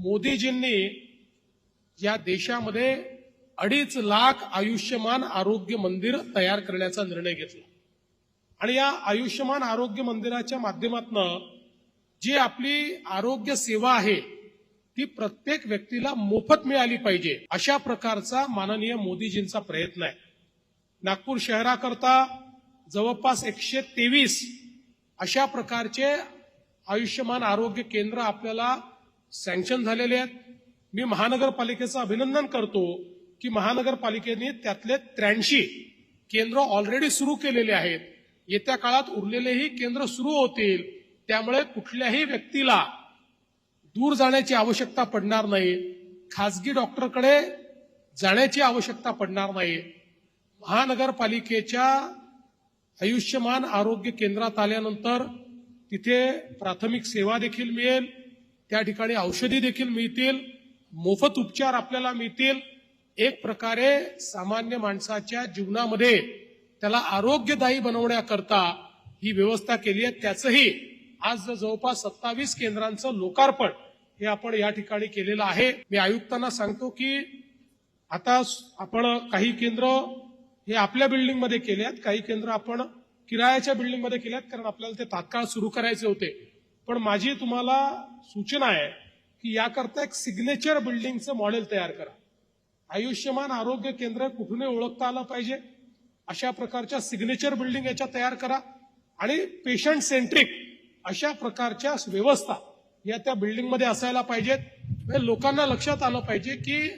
मोदीजींनी या देशामध्ये अडीच लाख आयुष्यमान आरोग्य मंदिर तयार करण्याचा निर्णय घेतला. आणि या आयुष्यमान आरोग्य मंदिराच्या माध्यमातून जी आपली आरोग्य सेवा आहे ती प्रत्येक व्यक्तीला मोफत मिळाली पाहिजे अशा प्रकारचा माननीय मोदीजींचा प्रयत्न आहे. नागपूर शहराकरता जवळपास एकशे तेवीस अशा प्रकारचे आयुष्यमान आरोग्य केंद्र आपल्याला सँक्शन झालेले आहेत. मी महानगरपालिकेचं अभिनंदन करतो की महानगरपालिकेने त्यातले त्र्याऐंशी केंद्र ऑलरेडी सुरू केलेले आहेत. येत्या काळात उरलेलेही केंद्र सुरू होतील. त्यामुळे कुठल्याही व्यक्तीला दूर जाण्याची आवश्यकता पडणार नाही. खासगी डॉक्टरकडे जाण्याची आवश्यकता पडणार नाही. महानगरपालिकेच्या आयुष्यमान आरोग्य केंद्रात आल्यानंतर तिथे प्राथमिक सेवा देखील मिळेल त्या ठिकाणी औषधी देखील मिळतील मोफत उपचार आपल्याला मिळतील. एक प्रकारे सामान्य माणसाच्या जीवनामध्ये त्याला आरोग्यदायी बनवण्याकरता ही व्यवस्था केली आहे. त्याचंही आज जवळपास सत्तावीस केंद्रांचं लोकार्पण हे आपण या ठिकाणी केलेलं आहे. मी आयुक्तांना सांगतो की आता आपण काही केंद्र हे आपल्या बिल्डिंगमध्ये केले आहेत. काही केंद्र आपण किरायाच्या बिल्डिंगमध्ये केल्यात कारण आपल्याला ते तात्काळ सुरू करायचे होते. पण माझी तुम्हाला सूचना आहे की याकरता एक सिग्नेचर बिल्डिंगचं मॉडेल तयार करा. आयुष्यमान आरोग्य केंद्र कुठूनही ओळखता आलं पाहिजे. अशा प्रकारच्या सिग्नेचर बिल्डिंग याच्या तयार करा. आणि पेशंट सेंट्रिक अशा प्रकारच्या व्यवस्था या त्या बिल्डिंगमध्ये असायला पाहिजेत. म्हणजे लोकांना लक्षात आलं पाहिजे की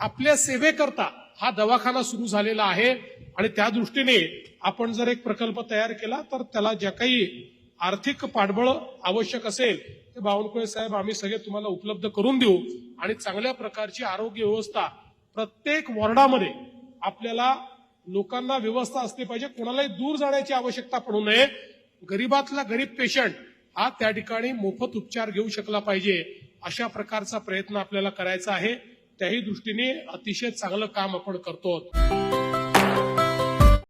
आपल्या सेवेकरता हा दवाखाना सुरू झालेला आहे. आणि त्या दृष्टीने आपण जर एक प्रकल्प तयार केला तर त्याला ज्या काही आर्थिक पाठबळ आवश्यक असेल ते बावनकुळे साहेब आम्ही सगळे तुम्हाला उपलब्ध करून देऊ. आणि चांगल्या प्रकारची आरोग्य व्यवस्था प्रत्येक वॉर्डामध्ये आपल्याला लोकांना व्यवस्था असली पाहिजे. कोणालाही दूर जाण्याची आवश्यकता पडू नये. गरीबातला गरीब पेशंट हा त्या ठिकाणी मोफत उपचार घेऊ शकला पाहिजे अशा प्रकारचा प्रयत्न आपल्याला करायचा आहे. त्याही दृष्टीने अतिशय चांगलं काम आपण करतो